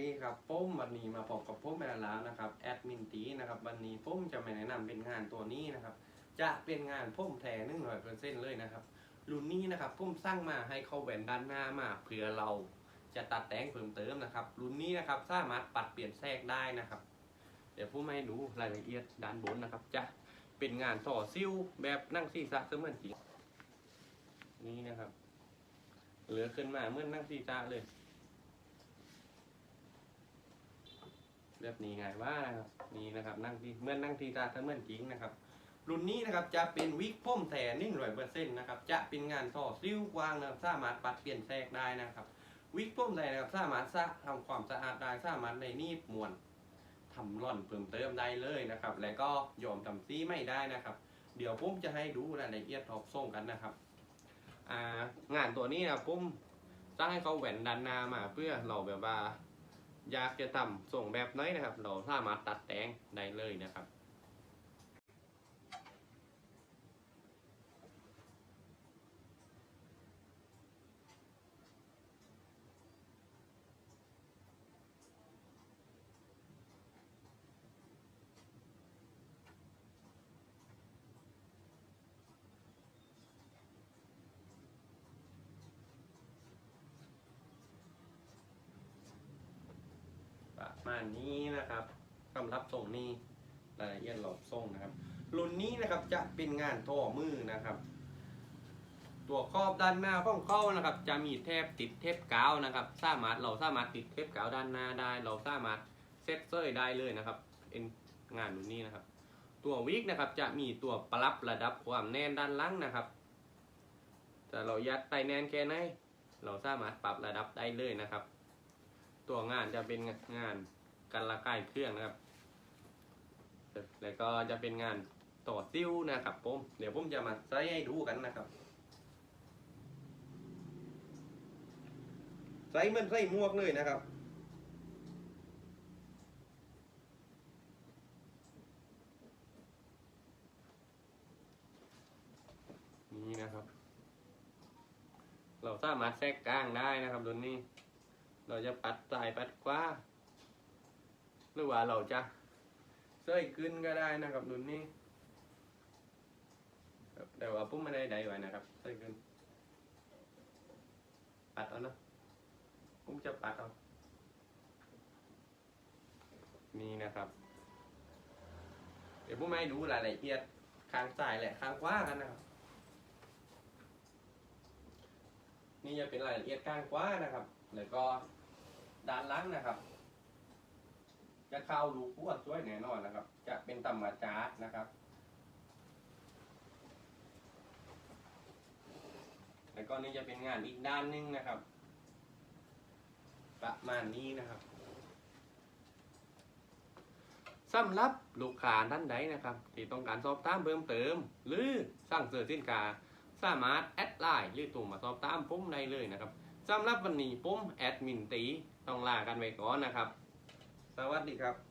ดีครับผมวันนี้มาพบกับผมแมแล้วนะครับแอดมินตีนะครับวันนี้ผมจะมาแนะนำเป็นงานตัวนี้นะครับ จะเป็นงานผมแท้หนึ่งร้อยเปอร์เซ็นต์เลยนะครับรุ่นนี้นะครับผมสร้างมาให้เข้าแหวนด้านหน้ามาเผื่อเราจะตัดแต่งเพิ่มเติมนะครับรุ่นนี้นะครับสามารถปัดเปลี่ยนแทรกได้นะครับ เดี๋ยวผมให้ดูรายละเอียดด้านบนนะครับ จะเป็นงานต่อซิ่วแบบนั่งซีซักเสมือนจริงนี่นะครับเหลือขึ้นมาเมื่อนนั่งซีซักเลย แบบนี้ไงว่านะครับนี่นะครับนั่งที่เมื่อนั่งที่ตาเมื่อนจริงนะครับ รุ่นนี้นะครับจะเป็นวิกพ่มแถนิ่งร้อยเปอร์เซ็นต์นะครับจะเป็นงานต่อซิ้วกว้างนะครับสามารถปัดเปลี่ยนแทรกได้นะครับ วิกพ่มแถนะครับสามารถสะทำความสะอาดได้สามารถในนีบมวนทำร่อนเพิ่มเติมได้เลยนะครับ และก็ยอมทำซีไม่ได้นะครับ เดี๋ยวผมจะให้ดูรายละเอียดทอบส่งกันนะครับงานตัวนี้นะผมสร้างให้เขาแหวนดันนามาเพื่อเราแบบว่า อยากจะทำส่งแบบไหนนะครับ เราสามารถตัดแต่งได้เลยนะครับ ณนี้นะครับสำหรับส่งนี้รายละเอียดหลอบส่งนะครับ รุ่นนี้นะครับจะเป็นงานท่อมือนะครับ ตัวครอบด้านหน้าของเข้านะครับ จะมีเทปติดเทปกาวนะครับ สามารถเราสามารถติดเทปกาวด้านหน้าได้ เราสามารถเซ็ตเซอร์ได้เลยนะครับเป็นงานรุ่นนี้นะครับ ตัววิกนะครับจะมีตัวปรับระดับความแน่นด้านล่างนะครับแต่เรายัดไตแน่นแค่ไหนเราสามารถปรับระดับได้เลยนะครับ ตัวงานจะเป็นงาน กันละใกายเครื่องนะครับ แล้วก็จะเป็นงานต่อซิ้วนะครับผมเดี๋ยวผมจะมาใส่ให้ดูกันนะครับใส่เหมันใส่หมวกเลยนะครับนี่นะครับ เราสามารถแทรกกลางได้นะครับตัวนี้ เราจะปัดสายปัดขวา รือว่าเราจะเซ้ยขึ้นก็ได้นะครับรุ่นนี้แต่ว่าปุ๊บไม่ได้ใดไว้นะครับเซ้ยขึ้นปัดเอาเนาะปุ๊บจะปัดเอานี่นะครับ เดี๋ยวปุ๊บไม่ดูรายละเอียดข้างซ้ายและข้างขวากันนะครับนี่จะเป็นรายละเอียดข้างขวานะครับ แล้วก็ด้านล่างนะครับ จะเข้ารูปวช่วยแน่นอนนะครับ จะเป็นธรรมจาร์นะครับ แล้วก็นี่จะเป็นงานอีกด้านหนึงนะครับ ประมาณนี้นะครับสำหรับลูกค้าท่านใดนะครับ ที่ต้องการสอบถามเพิ่มเติม หรือสั่งซื้อสินค้าสามารถแอดไลน์หรือโทรมาสอบถามผมได้เลยนะครับสำหรับวันนี้ผมแอดมินตีต้องลากันไปก่อนนะครับ วัสดีครับ